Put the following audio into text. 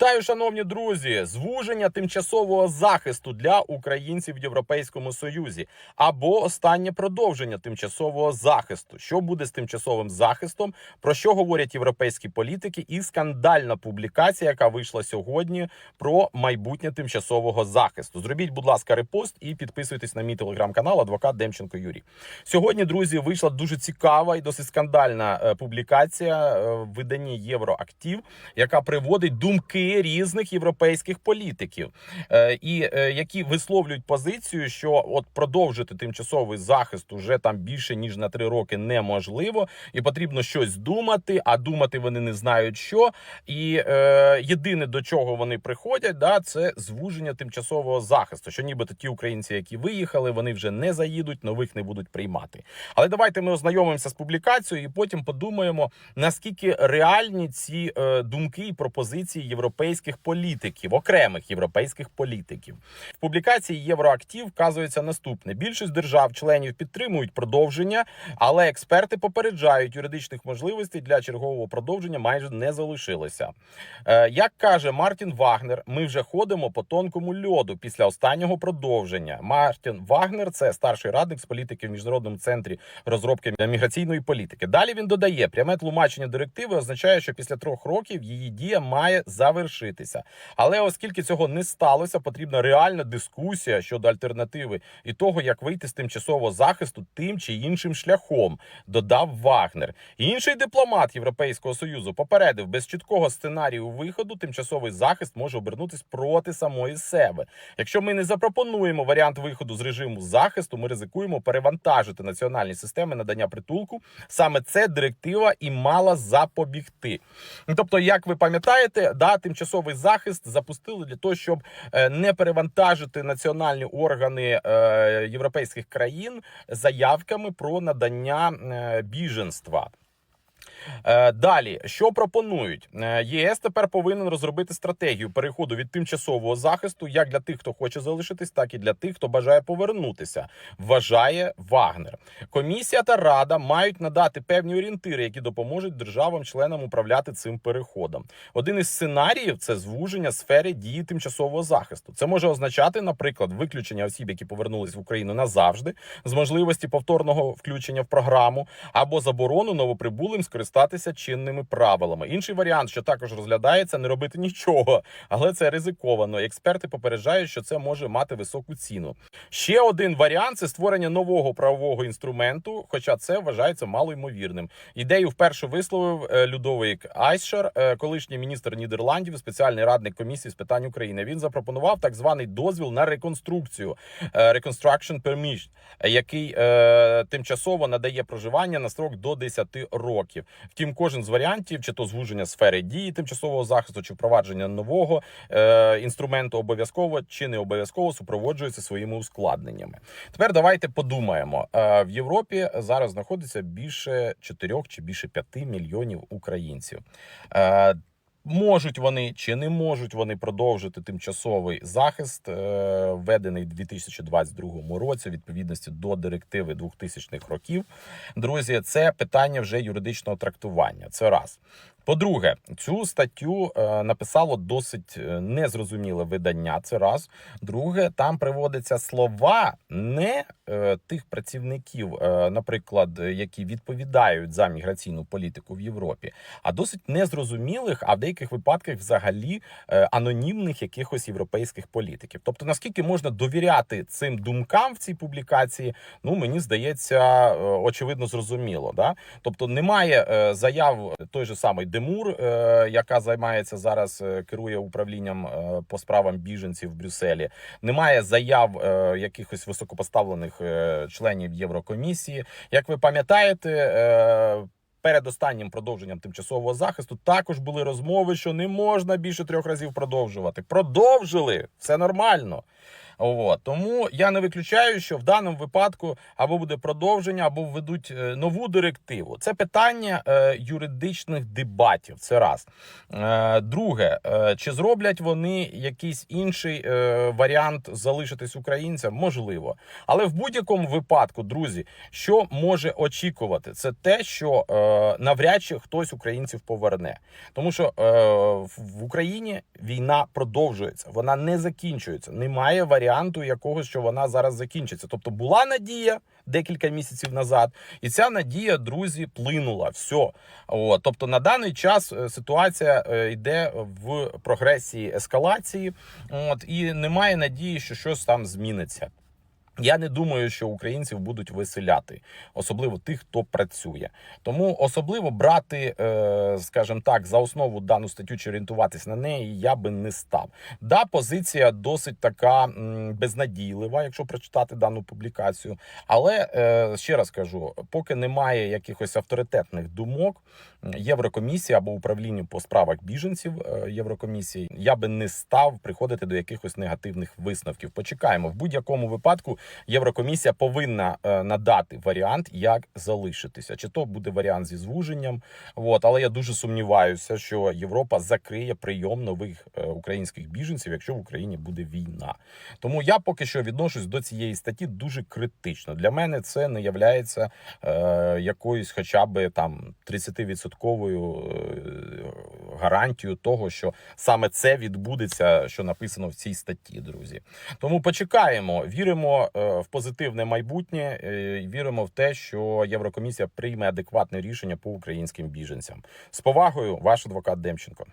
Вітаю, шановні друзі! Звуження тимчасового захисту для українців в Європейському Союзі або останнє продовження тимчасового захисту. Що буде з тимчасовим захистом? Про що говорять європейські політики? І скандальна публікація, яка вийшла сьогодні про майбутнє тимчасового захисту. Зробіть, будь ласка, репост і підписуйтесь на мій телеграм-канал Адвокат Демченко Юрій. Сьогодні, друзі, вийшла дуже цікава і досить скандальна е, публікація е, в виданні Євроактив, яка приводить думки різних європейських політиків, е, і е, які висловлюють позицію, що от продовжити тимчасовий захист уже там більше ніж на три роки неможливо, і потрібно щось думати. А думати вони не знають що. І е, єдине до чого вони приходять, да, це звуження тимчасового захисту. Що нібито ті українці, які виїхали, вони вже не заїдуть, нових не будуть приймати. Але давайте ми ознайомимося з публікацією і потім подумаємо, наскільки реальні ці е, думки і пропозиції європейських політиків, окремих європейських політиків. В публікації Євроактив вказується наступне: більшість держав-членів підтримують продовження, але експерти попереджають, юридичних можливостей для чергового продовження майже не залишилося. Е, як каже Мартін Вагнер, ми вже ходимо по тонкому льоду після останнього продовження. Мартін Вагнер це старший радник з політики в міжнародному центрі розробки міграційної політики. Далі він додає, пряме тлумачення директиви означає, що після трьох років її дія має завершитися. Але оскільки цього не сталося, потрібна реальна дискусія щодо альтернативи і того, як вийти з тимчасового захисту тим чи іншим шляхом, додав Вагнер. Інший дипломат Європейського союзу попередив, без чіткого сценарію виходу тимчасовий захист може обернутись проти самої себе. Якщо ми не запропонуємо варіант виходу з режиму захисту, ми ризикуємо перевантажити національні системи надання притулку. Саме це директива і мала запобігти. Тобто, як ви пам'ятаєте, да, тимчасовий захист запустили для того, щоб е, не перевантажити національні органи е, європейських країн заявками про надання е, біженства. Е, Далі, що пропонують? Е, ЄС тепер повинен розробити стратегію переходу від тимчасового захисту як для тих, хто хоче залишитись, так і для тих, хто бажає повернутися. Вважає Вагнер. Комісія та рада мають надати певні орієнтири, які допоможуть державам-членам управляти цим переходом. Один із сценаріїв це звуження сфери дії тимчасового захисту. Це може означати, наприклад, виключення осіб, які повернулись в Україну назавжди, з можливості повторного включення в програму або заборону новоприбулим скористатися чинними правилами. Інший варіант, що також розглядається, не робити нічого, але це ризиковано. Експерти попереджають, що це може мати високу ціну. Ще один варіант це створення нового правового інструменту, хоча це вважається малоймовірним. Ідею вперше висловив е, Людовик Айсшер, е, колишній міністр Нідерландів, спеціальний радник комісії з питань України. Він запропонував так званий дозвіл на реконструкцію е, Reconstruction Permission, який тимчасово надає проживання на строк до 10 років. Втім, кожен з варіантів, чи то звуження сфери дії тимчасового захисту, чи впровадження нового е, інструменту обов'язково чи не обов'язково супроводжується своїми ускладненнями. Тепер давайте подумаємо: Е, в Європі зараз знаходиться більше 4 чи більше 5 мільйонів українців. Е, Можуть вони чи не можуть вони продовжити тимчасовий захист, е, введений у 2022 році, відповідності до директиви 2000-х років. Друзі, це питання вже юридичного трактування. Це раз. По-друге, цю статтю е, написало досить е, незрозуміле видання. Це раз. Друге, там приводяться слова не е, тих працівників, наприклад, які відповідають за міграційну політику в Європі, а досить незрозумілих, а в деяких випадках взагалі анонімних якихось європейських політиків. Тобто, наскільки можна довіряти цим думкам в цій публікації, ну мені здається, очевидно зрозуміло. Да? Тобто немає заяв той же самий Демур, е, яка займається зараз, е, керує управлінням е, по справам біженців в Брюсселі. Немає заяв якихось високопоставлених членів Єврокомісії. Як ви пам'ятаєте, перед останнім продовженням тимчасового захисту також були розмови, що не можна більше трьох разів продовжувати. Продовжили все нормально. От. Тому я не виключаю, що в даному випадку або буде продовження, або введуть е, нову директиву. Це питання е, юридичних дебатів. Це раз. Е, друге, е, чи зроблять вони якийсь інший е, варіант залишитись українцям? Можливо. Але в будь-якому випадку, друзі, що може очікувати, це те, що е, навряд чи хтось українців поверне. Тому що е, в- Україні війна продовжується, вона не закінчується. Немає варіанту якогось, що вона зараз закінчиться. Тобто була надія декілька місяців назад, і ця надія, друзі, плинула. Все. От, тобто на даний час е, ситуація е, йде в прогресії ескалації, от і немає надії, що щось там зміниться. Я не думаю, що українців будуть виселяти, особливо тих, хто працює. Тому особливо брати, е, скажімо так, за основу дану статтю чи орієнтуватись на неї, я би не став. Да, позиція досить така безнадійлива, якщо прочитати дану публікацію. Але е, ще раз кажу: поки немає якихось авторитетних думок, Єврокомісія або управління по справах біженців е, Єврокомісії, я би не став приходити до якихось негативних висновків. Почекаємо в будь-якому випадку. Єврокомісія повинна е, надати варіант, як залишитися. Чи то буде варіант зі звуженням, от але я дуже сумніваюся, що Європа закриє прийом нових е, українських біженців, якщо в Україні буде війна. Тому я поки що відношусь до цієї статті дуже критично. Для мене це не являється е, якоюсь, хоча б там 30-відсотковою е, гарантією того, що саме це відбудеться, що написано в цій статті, друзі. Тому почекаємо, віримо в позитивне майбутнє, е, і віримо в те, що Єврокомісія прийме адекватне рішення по українським біженцям. З повагою, ваш адвокат Демченко.